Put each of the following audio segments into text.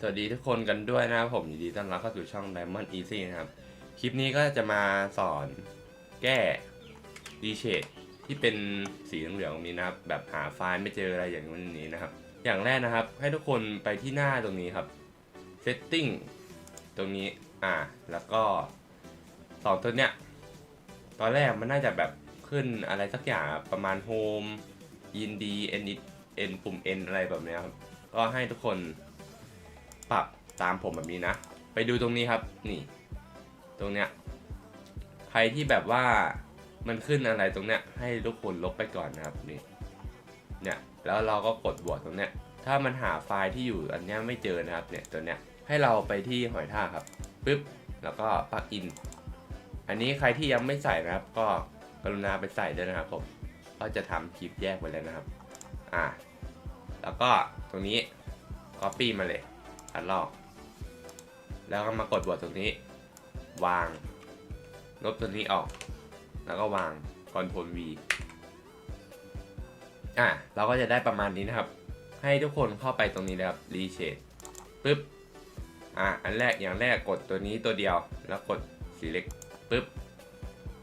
สวัสดีทุกคนกันด้วยนะครับผมยินดีต้อนรับเข้าสู่ช่อง Diamond Easy นะครับ คลิปนี้ก็จะมาสอนแก้ดีเชดที่เป็นสีเหลืองๆตรงนี้นะครับ แบบหาไฟล์ไม่เจออะไรอย่างนี้นะครับ อย่างแรกนะครับ ให้ทุกคนไปที่หน้าตรงนี้ครับ Setting ตรงนี้อ่า แล้วก็สองตัวเนี้ยตอนแรกมันน่าจะแบบขึ้นอะไรสักอย่างประมาณ Home In D N N ปุ่ม N อะไรแบบเนี้ยครับ ก็ให้ทุกคน ปรับตามผมแบบนี้นะ ไปดูตรงนี้ครับ นี่ ตรงเนี้ย ใครที่แบบว่ามันขึ้นอะไรตรงเนี้ย ให้ทุกคนลบไปก่อนนะครับ นี่ เนี่ย แล้วเราก็กดบวกตรงเนี้ย ถ้ามันหาไฟล์ที่อยู่อันเนี้ยไม่เจอนะครับ เนี่ย ตัวเนี้ย ให้เราไปที่หอยท่าครับ ปึ๊บ แล้วก็ปลักอิน อันนี้ใครที่ยังไม่ใส่นะครับ ก็กรุณาไปใส่ด้วยนะครับผม ก็จะทำคลิปแยกไว้แล้วนะครับ อ่า แล้วก็ตรงนี้ copy มาเลย อัดลอก แล้วก็มากดบวกตรงนี้ วาง ลบตัวนี้ออก แล้วก็วาง Ctrl V อะเราก็จะได้ประมาณนี้นะครับ ให้ทุกคนเข้าไปตรงนี้เลยครับ Reshade ปึ๊บอะอันแรกอย่างแรกกดตัวนี้ตัวเดียว แล้วกด Select ปึ๊บ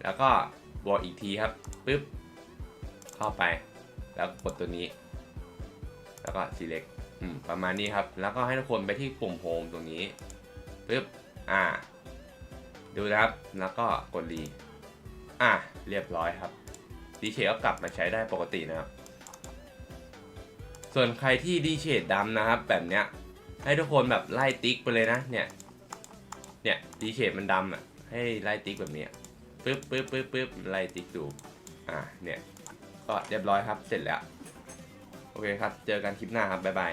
แล้วก็บวกอีกทีครับปึ๊บเข้าไป แล้วกดตัวนี้ แล้วก็ select ประมาณนี้ครับ แล้วก็ให้ทุกคนไปที่ปุ่ม home ตรงนี้ปึ๊บอ่า ดูนะครับ แล้วก็กดรีอ่าเรียบร้อยครับดีเชก็กลับมาใช้ได้ปกตินะครับ ส่วนใครที่ดีเชดดำนะครับ แบบเนี้ย ให้ทุกคนแบบไล่ติ๊กไปเลยนะ เนี่ย เนี่ยดีเชดมันดำอะ ให้ไล่ติ๊กแบบนี้ปึ๊บปึ๊บปึ๊บปึ๊บไล่ติ๊กดู อ่าเนี่ย ก็เรียบร้อยครับ เสร็จแล้ว โอเคครับ เจอกันคลิปหน้าครับ บ๊ายบาย